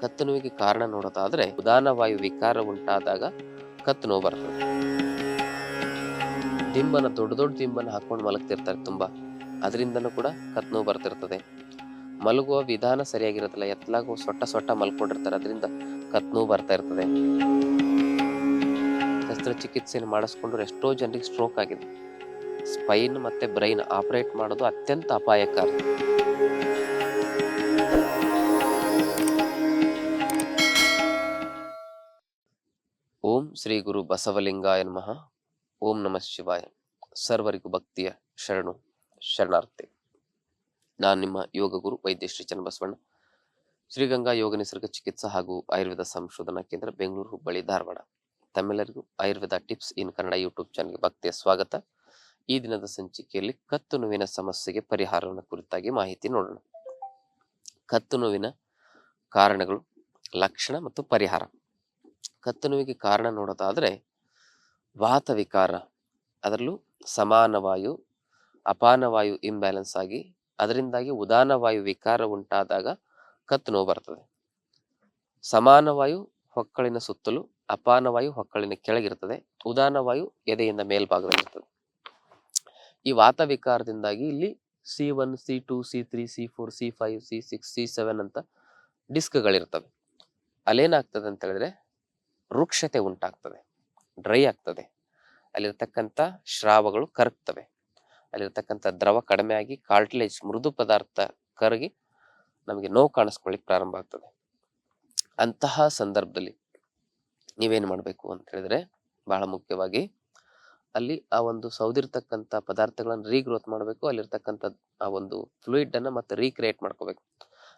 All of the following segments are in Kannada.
ಕತ್ತು ನೋವಿಗೆ ಕಾರಣ ನೋಡೋದಾದ್ರೆ ಉದಾನವಾಯು ವಿಕಾರ ಉಂಟಾದಾಗ ಕತ್ತು ನೋವು ಬರ್ತದೆ. ದಿಂಬನ, ದೊಡ್ಡ ದೊಡ್ಡ ದಿಂಬನ ಹಾಕೊಂಡು ಮಲಗ್ತಿರ್ತಾರೆ ತುಂಬಾ. ಅದರಿಂದನೂ ಕೂಡ ಕತ್ತು ನೋವು ಬರ್ತಿರ್ತದೆ. ಮಲಗುವ ವಿಧಾನ ಸರಿಯಾಗಿರೋದಿಲ್ಲ. ಎತ್ತಲಾಗೂ ಸೊಟ್ಟ ಸೊಟ್ಟ ಮಲ್ಕೊಂಡಿರ್ತಾರೆ. ಅದರಿಂದ ಕತ್ತು ನೋವು ಬರ್ತಾ ಇರ್ತದೆ. ಶಸ್ತ್ರಚಿಕಿತ್ಸೆಯನ್ನು ಮಾಡಿಸ್ಕೊಂಡ್ರೆ ಎಷ್ಟೋ ಜನರಿಗೆ ಸ್ಟ್ರೋಕ್ ಆಗಿದೆ. ಸ್ಪೈನ್ ಮತ್ತೆ ಬ್ರೈನ್ ಆಪರೇಟ್ ಮಾಡೋದು ಅತ್ಯಂತ ಅಪಾಯಕಾರಿ. ಓಂ ಶ್ರೀ ಗುರು ಬಸವಲಿಂಗಾಯ ನಮಃ. ಓಂ ನಮಃ ಶಿವಾಯ. ಸರ್ವರಿಗೂ ಭಕ್ತಿಯ ಶರಣು, ಶರಣಾರ್ಥಿ. ನಾನು ನಿಮ್ಮ ಯೋಗ ಗುರು ವೈದ್ಯ ಶ್ರೀ ಚನ್ನಬಸವಣ್ಣ. ಶ್ರೀಗಂಗಾ ಯೋಗ ನಿಸರ್ಗ ಚಿಕಿತ್ಸಾ ಹಾಗೂ ಆಯುರ್ವೇದ ಸಂಶೋಧನಾ ಕೇಂದ್ರ ಬೆಂಗಳೂರು, ಹುಬ್ಬಳ್ಳಿ, ಧಾರವಾಡ. ತಮ್ಮೆಲ್ಲರಿಗೂ Ayurveda tips in Kannada YouTube ಚಾನಲ್ಗೆ ಭಕ್ತಿಯ ಸ್ವಾಗತ. ಈ ದಿನದ ಸಂಚಿಕೆಯಲ್ಲಿ ಕತ್ತು ನೋವಿನ ಸಮಸ್ಯೆಗೆ ಪರಿಹಾರವನ್ನು ಕುರಿತಾಗಿ ಮಾಹಿತಿ ನೋಡೋಣ. ಕತ್ತು ನೋವಿನ ಕಾರಣಗಳು, ಲಕ್ಷಣ ಮತ್ತು ಪರಿಹಾರ. ಕತ್ತು ನೋವಿಗೆ ಕಾರಣ ನೋಡೋದಾದ್ರೆ ವಾತ ವಿಕಾರ ಅದರಲ್ಲೂ ಸಮಾನ ಅಪಾನವಾಯು ಅಪಾನ ವಾಯು ಇಂಬ್ಯಾಲೆನ್ಸ್ ಆಗಿ ಅದರಿಂದಾಗಿ ಉದಾನವಾಯು ವಿಕಾರ ಉಂಟಾದಾಗ ಕತ್ತು ನೋವು ಬರ್ತದೆ. ಸಮಾನ ವಾಯು ಹೊಕ್ಕಳಿನ ಸುತ್ತಲೂ, ಅಪಾನ ವಾಯು ಹೊಕ್ಕಳಿನ ಕೆಳಗಿರ್ತದೆ. ಉದಾನ ವಾಯು ಎದೆಯಿಂದ ಮೇಲ್ಭಾಗದಲ್ಲಿರ್ತದೆ. ಈ ವಾತ ವಿಕಾರದಿಂದಾಗಿ ಇಲ್ಲಿ C one C two C three C four C five C six C seven ಅಂತ ಡಿಸ್ಕ್ಗಳಿರ್ತವೆ ಅಲ್ಲೇನಾಗ್ತದೆ ಅಂತ ಹೇಳಿದ್ರೆ ವೃಕ್ಷತೆ ಉಂಟಾಗ್ತದೆ, ಡ್ರೈ ಆಗ್ತದೆ. ಅಲ್ಲಿರ್ತಕ್ಕಂಥ ಶ್ರಾವಗಳು ಕರಗ್ತವೆ. ಅಲ್ಲಿರ್ತಕ್ಕಂಥ ದ್ರವ ಕಡಿಮೆ ಆಗಿ ಕಾರ್ಟ್ಲೇಜ್ ಮೃದು ಪದಾರ್ಥ ಕರಗಿ ನಮಗೆ ನೋವು ಕಾಣಿಸ್ಕೊಳ್ಳಿಕ್ ಪ್ರಾರಂಭ ಆಗ್ತದೆ. ಅಂತಹ ಸಂದರ್ಭದಲ್ಲಿ ನೀವೇನು ಮಾಡಬೇಕು ಅಂತ ಹೇಳಿದ್ರೆ ಬಹಳ ಮುಖ್ಯವಾಗಿ ಅಲ್ಲಿ ಆ ಒಂದು ಸೌದಿರ್ತಕ್ಕಂಥ ಪದಾರ್ಥಗಳನ್ನು ರೀಗ್ರೋತ್ ಮಾಡಬೇಕು, ಅಲ್ಲಿರ್ತಕ್ಕಂಥ ಆ ಒಂದು ಫ್ಲೂಯಿಡ್ ಅನ್ನ ಮತ್ತೆ ರೀಕ್ರಿಯೇಟ್ ಮಾಡ್ಕೋಬೇಕು.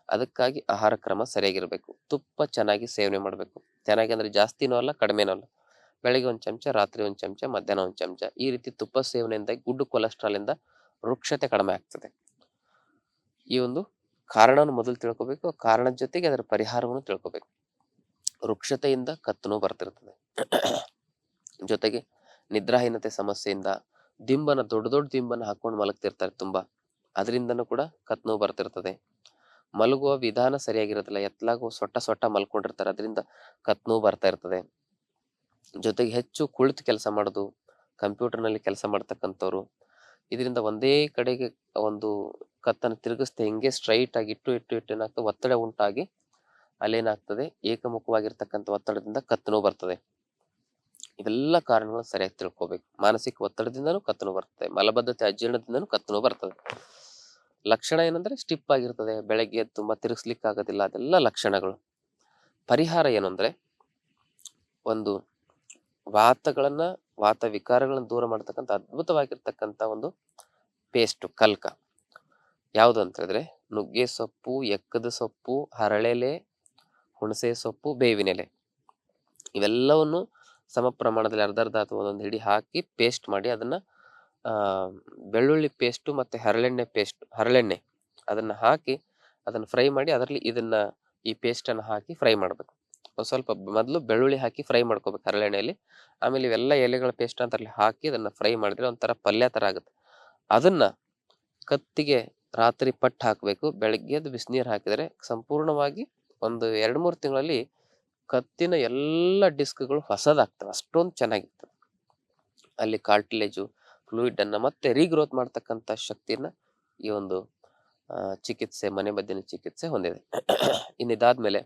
ಅದಕ್ಕಾಗಿ ಆಹಾರ ಕ್ರಮ ಸರಿಯಾಗಿರಬೇಕು. ತುಪ್ಪ ಚೆನ್ನಾಗಿ ಸೇವನೆ ಮಾಡಬೇಕು. ಚೆನ್ನಾಗಿ ಅಂದ್ರೆ ಜಾಸ್ತಿನೂ ಅಲ್ಲ, ಕಡಿಮೆನೂ ಅಲ್ಲ. ಬೆಳಿಗ್ಗೆ ಒಂದು ಚಮಚ, ರಾತ್ರಿ ಒಂದು ಚಮಚ, ಮಧ್ಯಾಹ್ನ ಒಂದು ಚಮಚ ಈ ರೀತಿ ತುಪ್ಪ ಸೇವನೆಯಿಂದ ಗುಡ್ ಕೊಲೆಸ್ಟ್ರಾಲ್ ಇಂದ ವೃಕ್ಷತೆ ಕಡಿಮೆ ಆಗ್ತದೆ. ಈ ಒಂದು ಕಾರಣವನ್ನು ಮೊದಲು ತಿಳ್ಕೊಬೇಕು, ಕಾರಣದ ಜೊತೆಗೆ ಅದರ ಪರಿಹಾರವನ್ನು ತಿಳ್ಕೊಬೇಕು. ವೃಕ್ಷತೆಯಿಂದ ಕತ್ತು ನೋವು ಬರ್ತಿರ್ತದೆ. ಜೊತೆಗೆ ನಿದ್ರಾಹೀನತೆ ಸಮಸ್ಯೆಯಿಂದ ದಿಂಬನ ದೊಡ್ಡ ದೊಡ್ಡ ದಿಂಬನ ಹಾಕೊಂಡು ಮಲಗ್ತಿರ್ತಾರೆ ತುಂಬಾ. ಅದರಿಂದನೂ ಕೂಡ ಕತ್ತು ನೋವು ಬರ್ತಿರ್ತದೆ. ಮಲಗುವ ವಿಧಾನ ಸರಿಯಾಗಿರೋದಿಲ್ಲ. ಎತ್ತಲಾಗು ಸೊಟ್ಟ ಸೊಟ್ಟ ಮಲ್ಕೊಂಡಿರ್ತಾರೆ. ಅದರಿಂದ ಕತ್ನೂ ಬರ್ತಾ ಇರ್ತದೆ. ಜೊತೆಗೆ ಹೆಚ್ಚು ಕುಳಿತು ಕೆಲಸ ಮಾಡೋದು, ಕಂಪ್ಯೂಟರ್ನಲ್ಲಿ ಕೆಲಸ ಮಾಡ್ತಕ್ಕಂಥವ್ರು, ಇದರಿಂದ ಒಂದೇ ಕಡೆಗೆ ಒಂದು ಕತ್ತನ್ನು ತಿರುಗಿಸ್ದೆ ಹಿಂಗೆ ಸ್ಟ್ರೈಟ್ ಆಗಿ ಇಟ್ಟು ಇಟ್ಟು ಇಟ್ಟು ಏನಾಗ್ತದೆ? ಒತ್ತಡ ಉಂಟಾಗಿ ಅಲ್ಲೇನಾಗ್ತದೆ? ಏಕಮುಖವಾಗಿರ್ತಕ್ಕಂಥ ಒತ್ತಡದಿಂದ ಕತ್ತನೂ ಬರ್ತದೆ. ಇವೆಲ್ಲ ಕಾರಣಗಳು ಸರಿಯಾಗಿ ತಿಳ್ಕೋಬೇಕು. ಮಾನಸಿಕ ಒತ್ತಡದಿಂದನೂ ಕತ್ತನೂ ಬರ್ತದೆ. ಮಲಬದ್ಧತೆ, ಅಜೀರ್ಣದಿಂದನೂ ಕತ್ತನೂ ಬರ್ತದೆ. ಲಕ್ಷಣ ಏನಂದ್ರೆ ಸ್ಟಿಪ್ ಆಗಿರ್ತದೆ, ಬೆಳಗ್ಗೆ ಎದ್ದು ತುಂಬಾ ತಿರುಗಿಸ್ಲಿಕ್ಕೆ ಆಗೋದಿಲ್ಲ ಅದೆಲ್ಲ ಲಕ್ಷಣಗಳು. ಪರಿಹಾರ ಏನಂದ್ರೆ ಒಂದು ವಾತಗಳನ್ನ, ವಾತ ವಿಕಾರಗಳನ್ನ ದೂರ ಮಾಡ್ತಕ್ಕಂಥ ಅದ್ಭುತವಾಗಿರ್ತಕ್ಕಂಥ ಒಂದು ಪೇಸ್ಟ್ ಕಲ್ಕ. ಯಾವುದು ಅಂತ ಹೇಳಿದ್ರೆ ನುಗ್ಗೆ ಸೊಪ್ಪು, ಎಕ್ಕದ ಸೊಪ್ಪು, ಹರಳೆಲೆ, ಹುಣಸೆ ಸೊಪ್ಪು, ಬೇವಿನೆಲೆ. ಇವೆಲ್ಲವನ್ನು ಸಮ ಪ್ರಮಾಣದಲ್ಲಿ ಅರ್ಧ ಅರ್ಧ ಅಥವಾ ಒಂದೊಂದು ಹಿಡಿ ಹಾಕಿ ಪೇಸ್ಟ್ ಮಾಡಿ ಅದನ್ನ ಬೆಳ್ಳುಳ್ಳಿ ಪೇಸ್ಟು ಮತ್ತು ಹರಳೆಣ್ಣೆ ಪೇಸ್ಟ್, ಹರಳೆಣ್ಣೆ. ಅದನ್ನು ಹಾಕಿ, ಅದನ್ನು ಫ್ರೈ ಮಾಡಿ ಅದರಲ್ಲಿ ಇದನ್ನು ಈ ಪೇಸ್ಟನ್ನು ಹಾಕಿ ಫ್ರೈ ಮಾಡಬೇಕು. ಸ್ವಲ್ಪ ಮೊದಲು ಬೆಳ್ಳುಳ್ಳಿ ಹಾಕಿ ಫ್ರೈ ಮಾಡ್ಕೋಬೇಕು ಹರಳೆಣ್ಣೆಯಲ್ಲಿ ಆಮೇಲೆ ಇವೆಲ್ಲ ಎಲೆಗಳ ಪೇಸ್ಟ್ ಅಂತ ಅಲ್ಲಿ ಹಾಕಿ ಅದನ್ನು ಫ್ರೈ ಮಾಡಿದ್ರೆ ಒಂಥರ ಪಲ್ಯ ಥರ ಆಗುತ್ತೆ. ಅದನ್ನು ಕತ್ತಿಗೆ ರಾತ್ರಿ ಪಟ್ಟು ಹಾಕಬೇಕು, ಬೆಳಗ್ಗೆ ಎದ್ದು ಬಿಸಿನೀರು ಹಾಕಿದರೆ ಸಂಪೂರ್ಣವಾಗಿ ಒಂದು ಎರಡು ಮೂರು ತಿಂಗಳಲ್ಲಿ ಕತ್ತಿನ ಎಲ್ಲ ಡಿಸ್ಕ್ಗಳು ಹೊಸದಾಗ್ತವೆ, ಅಷ್ಟೊಂದು ಚೆನ್ನಾಗಿರ್ತದೆ. ಅಲ್ಲಿ ಕಾರ್ಟಿಲೇಜು ಫ್ಲೂಯಿಡ್ ಅನ್ನ ಮತ್ತೆ ರೀಗ್ರೋತ್ ಮಾಡ್ತಕ್ಕಂಥ ಶಕ್ತಿಯನ್ನ ಈ ಒಂದು ಚಿಕಿತ್ಸೆ, ಮನೆ ಮದ್ದಿನ ಚಿಕಿತ್ಸೆ ಹೊಂದಿದೆ. ಇನ್ನಿದಾದ್ಮೇಲೆ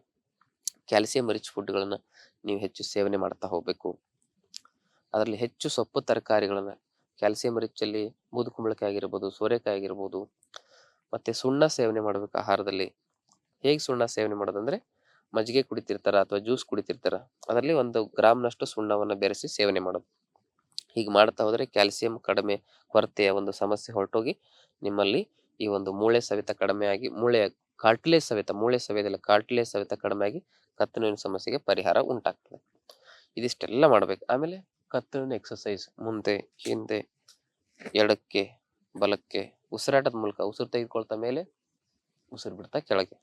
ಕ್ಯಾಲ್ಸಿಯಂ ರಿಚ್ ಫುಡ್ಗಳನ್ನ ನೀವು ಹೆಚ್ಚು ಸೇವನೆ ಮಾಡ್ತಾ ಹೋಗ್ಬೇಕು. ಅದರಲ್ಲಿ ಹೆಚ್ಚು ಸೊಪ್ಪು ತರಕಾರಿಗಳನ್ನ ಕ್ಯಾಲ್ಸಿಯಂ ರಿಚ್ ಅಲ್ಲಿ ಬೂದುಕುಂಬಳಕಾಯಿ ಆಗಿರ್ಬೋದು, ಸೋರೆಕಾಯಿ ಆಗಿರ್ಬೋದು, ಮತ್ತೆ ಸುಣ್ಣ ಸೇವನೆ ಮಾಡ್ಬೇಕು ಆಹಾರದಲ್ಲಿ. ಹೇಗೆ ಸುಣ್ಣ ಸೇವನೆ ಮಾಡೋದಂದ್ರೆ ಮಜ್ಜಿಗೆ ಕುಡಿತಿರ್ತಾರ ಅಥವಾ ಜ್ಯೂಸ್ ಕುಡಿತಿರ್ತಾರ, ಅದರಲ್ಲಿ ಒಂದು ಗ್ರಾಮ್ನಷ್ಟು ಸುಣ್ಣವನ್ನ ಬೆರೆಸಿ ಸೇವನೆ ಮಾಡೋದು. ಹೀಗೆ ಮಾಡ್ತಾ ಹೋದರೆ ಕ್ಯಾಲ್ಸಿಯಂ ಕಡಿಮೆ ಕೊರತೆಯ ಒಂದು ಸಮಸ್ಯೆ ಹೊರಟೋಗಿ ನಿಮ್ಮಲ್ಲಿ ಈ ಒಂದು ಮೂಳೆ ಸವೆತ ಕಡಿಮೆ ಆಗಿ ಮೂಳೆ ಕಾರ್ಟಿಲೇಜ್ ಸವೆತ, ಮೂಳೆ ಸವೆಯೋದಿಲ್ಲ ಕಾರ್ಟಿಲೇಜ್ ಸವೆತ ಕಡಿಮೆ ಆಗಿ ಕತ್ತು ನೋವಿನ ಸಮಸ್ಯೆಗೆ ಪರಿಹಾರ ಉಂಟಾಗ್ತದೆ. ಇದಿಷ್ಟೆಲ್ಲ ಮಾಡಬೇಕು. ಆಮೇಲೆ ಕತ್ತು ನೋವಿನ ಎಕ್ಸಸೈಸ್ ಮುಂದೆ, ಹಿಂದೆ, ಎಡಕ್ಕೆ, ಬಲಕ್ಕೆ ಉಸಿರಾಟದ ಮೂಲಕ ಉಸಿರು ತೆಗೆದುಕೊಳ್ತಾ ಮೇಲೆ ಉಸಿರು ಬಿಡ್ತಾ ಕೆಳಗೆ.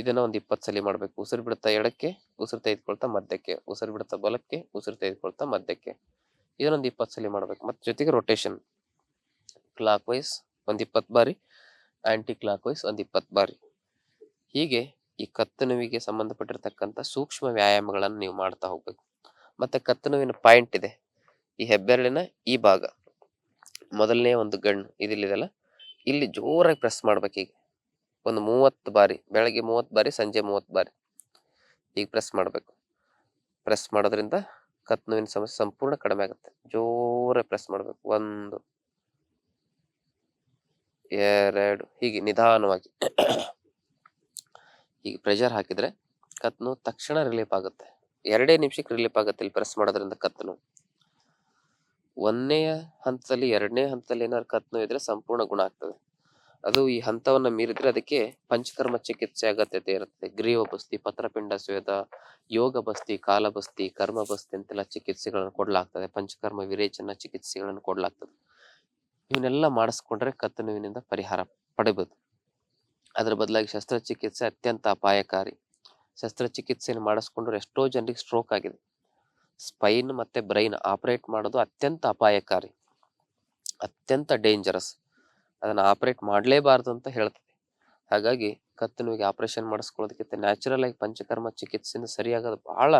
ಇದನ್ನ ಒಂದು ಇಪ್ಪತ್ತು ಸಲ ಮಾಡ್ಬೇಕು. ಉಸಿರು ಬಿಡುತ್ತಾ ಎಡಕ್ಕೆ ಉಸಿರು ತೆಗೆದುಕೊಳ್ತಾ ಮಧ್ಯಕ್ಕೆ. ಉಸಿರು ಬಿಡುತ್ತಾ ಬಲಕ್ಕೆ, ಉಸಿರು ತೆಗೆದುಕೊಳ್ತಾ ಮಧ್ಯಕ್ಕೆ. ಇದನ್ನೊಂದು ಇಪ್ಪತ್ತು ಸಲ ಮಾಡ್ಬೇಕು. ಮತ್ತೆ ಜೊತೆಗೆ ರೊಟೇಷನ್ ಕ್ಲಾಕ್ ವೈಸ್ ಒಂದ್ ಇಪ್ಪತ್ತು ಬಾರಿ ಆಂಟಿ ಕ್ಲಾಕ್ ವೈಸ್ ಒಂದ್ ಇಪ್ಪತ್ತು ಬಾರಿ. ಹೀಗೆ ಈ ಕತ್ತು ನೋವಿಗೆ ಸಂಬಂಧಪಟ್ಟಿರ್ತಕ್ಕಂಥ ಸೂಕ್ಷ್ಮ ವ್ಯಾಯಾಮಗಳನ್ನು ನೀವು ಮಾಡ್ತಾ ಹೋಗ್ಬೇಕು. ಮತ್ತೆ ಕತ್ತು ನೋವಿನ ಪಾಯಿಂಟ್ ಇದೆ. ಈ ಹೆಬ್ಬೆರಳಿನ ಈ ಭಾಗ. ಮೊದಲನೇ ಒಂದು ಗಣ್ಣು ಇದಿಲ್ಲಿದೆಲ್ಲ. ಇಲ್ಲಿ ಜೋರಾಗಿ ಪ್ರೆಸ್ ಮಾಡ್ಬೇಕು ಈಗ ಒಂದು ಮೂವತ್ತು ಬಾರಿ, ಬೆಳಗ್ಗೆ ಮೂವತ್ತು ಬಾರಿ, ಸಂಜೆ ಮೂವತ್ತು ಬಾರಿ. ಈಗ ಪ್ರೆಸ್ ಮಾಡಬೇಕು. ಪ್ರೆಸ್ ಮಾಡೋದ್ರಿಂದ ಕತ್ತು ನೋವಿನ ಸಮಸ್ಯೆ ಸಂಪೂರ್ಣ ಕಡಿಮೆ ಆಗುತ್ತೆ. ಜೋರೇ ಪ್ರೆಸ್ ಮಾಡಬೇಕು. ಒಂದು, ಎರಡು, ಹೀಗೆ ನಿಧಾನವಾಗಿ. ಈಗ ಪ್ರೆಷರ್ ಹಾಕಿದ್ರೆ ನೋವು ತಕ್ಷಣ ರಿಲೀಫ್ ಆಗುತ್ತೆ. ಎರಡೇ ನಿಮಿಷಕ್ಕೆ ರಿಲೀಫ್ ಆಗುತ್ತೆ ಇಲ್ಲಿ ಪ್ರೆಸ್ ಮಾಡೋದ್ರಿಂದ ನೋವು. ಒಂದನೇ ಹಂತದಲ್ಲಿ, ಎರಡನೇ ಹಂತದಲ್ಲಿ ಏನಾದ್ರು ಕತ್ತು ನೋವು ಇದ್ರೆ ಸಂಪೂರ್ಣ ಗುಣ ಆಗ್ತದೆ. ಅದು ಈ ಹಂತವನ್ನ ಮೀರಿದ್ರೆ ಅದಕ್ಕೆ ಪಂಚಕರ್ಮ ಚಿಕಿತ್ಸೆ ಅಗತ್ಯತೆ ಇರುತ್ತೆ. ಗ್ರೀವ ಬಸ್ತಿ, ಪತ್ರಪಿಂಡ ಸ್ವೇದ, ಯೋಗ ಬಸ್ತಿ, ಕಾಲ ಬಸ್ತಿ, ಕರ್ಮ ಬಸ್ತಿ ಅಂತೆಲ್ಲ ಚಿಕಿತ್ಸೆಗಳನ್ನು ಕೊಡಲಾಗ್ತದೆ. ಪಂಚಕರ್ಮ ವಿರೇಚನ ಚಿಕಿತ್ಸೆಗಳನ್ನು ಕೊಡಲಾಗ್ತದೆ. ಇವನ್ನೆಲ್ಲ ಮಾಡಿಸ್ಕೊಂಡ್ರೆ ಕತ್ತು ನೋವಿನಿಂದ ಪರಿಹಾರ ಪಡಿಬೋದು. ಅದರ ಬದಲಾಗಿ ಶಸ್ತ್ರಚಿಕಿತ್ಸೆ ಅತ್ಯಂತ ಅಪಾಯಕಾರಿ. ಶಸ್ತ್ರಚಿಕಿತ್ಸೆಯನ್ನು ಮಾಡಿಸ್ಕೊಂಡ್ರೆ ಎಷ್ಟೋ ಜನರಿಗೆ ಸ್ಟ್ರೋಕ್ ಆಗಿದೆ. ಸ್ಪೈನ್ ಮತ್ತೆ ಬ್ರೈನ್ ಆಪರೇಟ್ ಮಾಡೋದು ಅತ್ಯಂತ ಅಪಾಯಕಾರಿ. ಅತ್ಯಂತ ಡೇಂಜರಸ್. ಅದನ್ನ ಆಪರೇಟ್ ಮಾಡಲೇಬಾರದು ಅಂತ ಹೇಳ್ತದೆ. ಹಾಗಾಗಿ ಕತ್ತು ನೋವಿಗೆ ಆಪರೇಷನ್ ಮಾಡಿಸ್ಕೊಳ್ಳೋದಕ್ಕಿಂತ ನ್ಯಾಚುರಲ್ ಆಗಿ ಪಂಚಕರ್ಮ ಚಿಕಿತ್ಸೆಯಿಂದ ಸರಿಯಾಗೋದು ಬಹಳ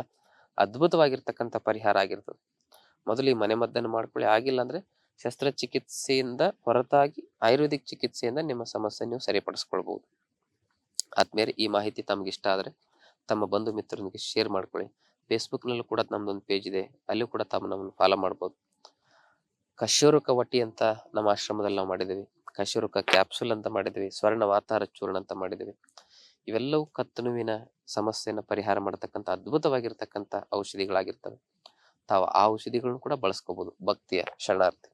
ಅದ್ಭುತವಾಗಿರ್ತಕ್ಕಂಥ ಪರಿಹಾರ ಆಗಿರ್ತದೆ. ಮೊದಲು ಈ ಮನೆ ಮದ್ದನ್ನು ಮಾಡ್ಕೊಳ್ಳಿ. ಆಗಿಲ್ಲ ಅಂದ್ರೆ ಶಸ್ತ್ರಚಿಕಿತ್ಸೆಯಿಂದ ಹೊರತಾಗಿ ಆಯುರ್ವೇದಿಕ್ ಚಿಕಿತ್ಸೆಯಿಂದ ನಿಮ್ಮ ಸಮಸ್ಯೆ ನೀವು ಸರಿಪಡಿಸ್ಕೊಳ್ಬಹುದು. ಆದ್ಮೇಲೆ ಈ ಮಾಹಿತಿ ತಮ್ಗೆ ಇಷ್ಟ ಆದ್ರೆ ತಮ್ಮ ಬಂಧು ಮಿತ್ರರೊಂದಿಗೆ ಶೇರ್ ಮಾಡ್ಕೊಳ್ಳಿ. ಫೇಸ್ಬುಕ್ನಲ್ಲೂ ಕೂಡ ನಮ್ದೊಂದು ಪೇಜ್ ಇದೆ. ಅಲ್ಲೂ ಕೂಡ ತಮ್ಮ ನಮ್ಮನ್ನು ಫಾಲೋ ಮಾಡ್ಬೋದು. ಕಶೋರ ಕವಟಿ ಅಂತ ನಮ್ಮ ಆಶ್ರಮದಲ್ಲಿ ನಾವು ಮಾಡಿದ್ದೀವಿ. ಕಶ್ಯೂರುಕ ಕ್ಯಾಪ್ಸುಲ್ ಅಂತ ಮಾಡಿದ್ವಿ, ಸ್ವರ್ಣ ವಾತಾರ ಚೂರ್ಣ ಅಂತ ಮಾಡಿದ್ವಿ. ಇವೆಲ್ಲವೂ ಕತ್ತನುವಿನ ಸಮಸ್ಯೆಯನ್ನು ಪರಿಹಾರ ಮಾಡತಕ್ಕಂಥ ಅದ್ಭುತವಾಗಿರ್ತಕ್ಕಂಥ ಔಷಧಿಗಳಾಗಿರ್ತವೆ. ತಾವು ಆ ಔಷಧಿಗಳನ್ನು ಕೂಡ ಬಳಸ್ಕೋಬಹುದು ಭಕ್ತಿಯ ಶರಣಾರ್ಥಿ.